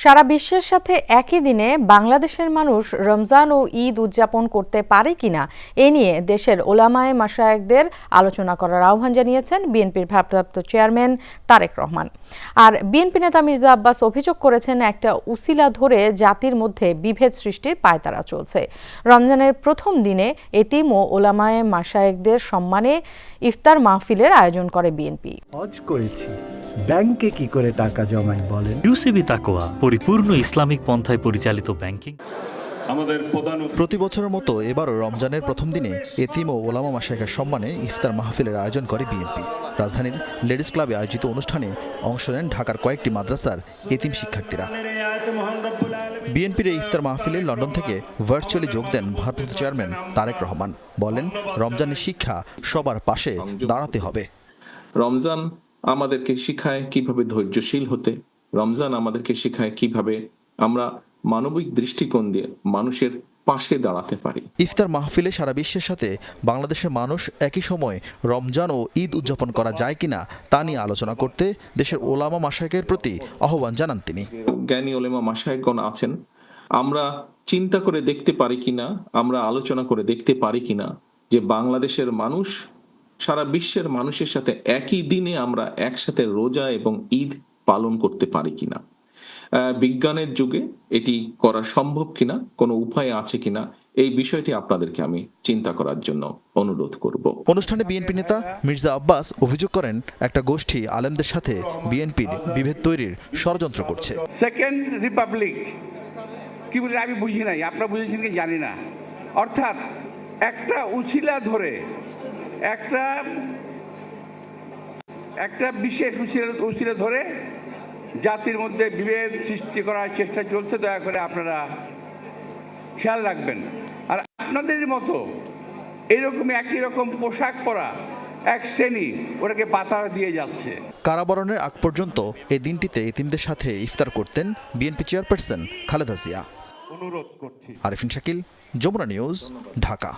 সারা বিশ্বের সাথে একই দিনে বাংলাদেশের মানুষ রমজান ও ঈদ উদযাপন করতে পারে কিনা এ নিয়ে দেশের ওলামায়ে মাসায়েকদের আলোচনা করার আহ্বান জানিয়েছেন বিএনপির ভারপ্রাপ্ত চেয়ারম্যান তারেক রহমান। আর বিএনপি নেতা মির্জা আব্বাস অভিযোগ করেছেন, একটা উসিলা ধরে জাতির মধ্যে বিভেদ সৃষ্টির পায়তারা চলছে। রমজানের প্রথম দিনে এতিম ও ওলামায়ে মাসায়েকদের সম্মানে ইফতার মাহফিলের আয়োজন করে বিএনপি। ব্যাংকে কি করে টাকা জমাই বলেন? ইউসিবি তাকোয়া পরিপূর্ণ ইসলামিক পন্থায় পরিচালিত ব্যাংকিং। আমাদের প্রধান প্রতি বছরের মতো এবারও রমজানের প্রথম দিনে এতিম ও ওলামা মাসাইকের সম্মানে ইফতার মাহফিলের আয়োজন করে বিএনপি। রাজধানীর লেডিস ক্লাবে আয়োজিত অনুষ্ঠানে অংশ নেন ঢাকার কয়েকটি মাদ্রাসার এতিম শিক্ষার্থীরা। বিএনপির এই ইফতার মাহফিলে লন্ডন থেকে ভার্চুয়ালি যোগ দেন ভারপ্রাপ্ত চেয়ারম্যান তারেক রহমান। বলেন রমজানের শিক্ষা সবার পাশে দাঁড়াতে হবে। রমজান আমাদেরকে শিখায় কীভাবে ধৈর্যশীল হতে। রমজান আমাদেরকে শিখায় কীভাবে আমরা মানবিক দৃষ্টিকোণ দিয়ে মানুষের পাশে দাঁড়াতে পারি। ইফতার মাহফিলে সারা বিশ্বের সাথে বাংলাদেশের মানুষ একই সময় রমজান ও ঈদ উদযাপন করা যায় কিনা তা নিয়ে আলোচনা করতে দেশের ওলামা মাসাইকের প্রতি আহ্বান জানান তিনি। জ্ঞানী ওলেমা মাসায়গণ আছেন। আমরা চিন্তা করে দেখতে পারি কিনা আমরা আলোচনা করে দেখতে পারি কিনা যে বাংলাদেশের মানুষ সারা বিশ্বের মানুষের সাথে একই দিনে আমরা একসাথে রোজা এবং ঈদ পালন করতে পারি কিনা? আহ, বিজ্ঞানের যুগে এটি করা সম্ভব কিনা? কোনো উপায় আছে কিনা? এই বিষয়টি আপনাদেরকে আমি চিন্তা করার জন্য অনুরোধ করব। অনুষ্ঠানে বিএনপি নেতা মির্জা আব্বাস অভিযোগ করেন একটা গোষ্ঠী আলেমদের সাথে বিএনপির বিভেদ তৈরির ষড়যন্ত্র করছে। সেকেন্ড রিপাবলিক কি বলে আমি বুঝি নাই আপনারা বুঝেছেন কি জানি না। অর্থাৎ একটা উছিলা ধরে একটা একটা বিশেষ উছিলা ধরে জাতির মধ্যে বিভেদ সৃষ্টি করার চেষ্টা চলছে দয়া করে আপনারা খেয়াল রাখবেন। আর আপনাদের মতো এরকম একই রকম পোশাক পরা এক শ্রেণি ওটাকে পাতা দিয়ে যাচ্ছে। কারাবরণের আগ পর্যন্ত এই দিনটিতে এতিমদের সাথে ইফতার করতেন বিএনপি চেয়ারপারসন খালেদা জিয়া। অনুরোধ করছি। আরিফিন শাকিল যমুনা নিউজ ঢাকা।